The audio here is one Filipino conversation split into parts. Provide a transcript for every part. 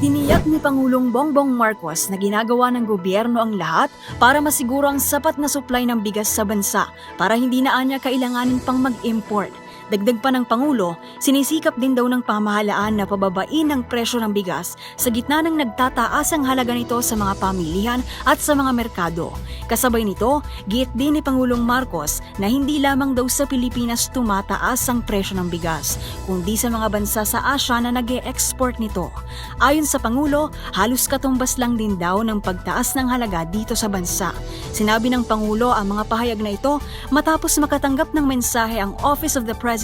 Tiniyak ni Pangulong Bongbong Marcos na ginagawa ng gobyerno ang lahat para masiguro ang sapat na supply ng bigas sa bansa para hindi na anya kailanganin pang mag-import. Dagdag pa ng Pangulo, sinisikap din daw ng pamahalaan na pababain ang presyo ng bigas sa gitna ng nagtataas ang halaga nito sa mga pamilihan at sa mga merkado. Kasabay nito, giit din ni Pangulong Marcos na hindi lamang daw sa Pilipinas tumataas ang presyo ng bigas, kundi sa mga bansa sa Asia na nag export nito. Ayon sa Pangulo, halos katumbas lang din daw ng pagtaas ng halaga dito sa bansa. Sinabi ng Pangulo ang mga pahayag na ito matapos makatanggap ng mensahe ang Office of the President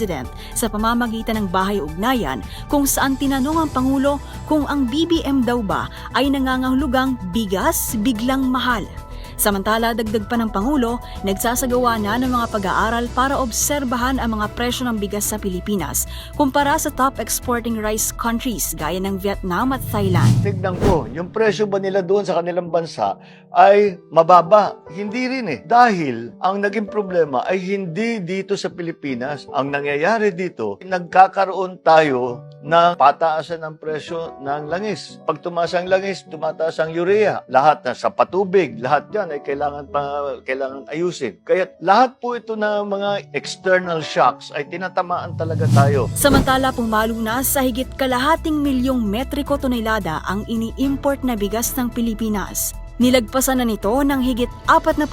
sa pamamagitan ng Bahay Ugnayan kung saan tinanong ang Pangulo kung ang BBM daw ba ay nangangahulugang bigas biglang mahal. Samantala, dagdag pa ng Pangulo, nagsasagawa na ng mga pag-aaral para obserbahan ang mga presyo ng bigas sa Pilipinas kumpara sa top exporting rice countries gaya ng Vietnam at Thailand. Tignan ko, yung presyo ba nila doon sa kanilang bansa ay mababa? Hindi rin eh. Dahil ang naging problema ay hindi dito sa Pilipinas. Ang nangyayari dito, nagkakaroon tayo ng pataasan ng presyo ng langis. Pag tumaas ang langis, tumataas ang urea. Lahat na sa patubig, lahat yan ay kailangan pa kailangan ayusin. Kaya lahat po ito na mga external shocks ay tinatamaan talaga tayo. Samantala, pumalo na sa higit kalahating milyong metriko tonelada ang ini-import na bigas ng Pilipinas. Nilagpasan na nito ng higit 40%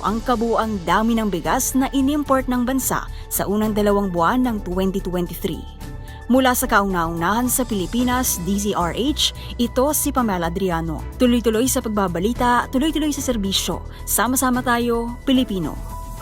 ang kabuang dami ng bigas na inimport ng bansa sa unang dalawang buwan ng 2023. Mula sa kauna-unahan sa Pilipinas, DZRH, ito si Pamela Adriano. Tuloy-tuloy sa pagbabalita, tuloy-tuloy sa serbisyo. Sama-sama tayo, Pilipino.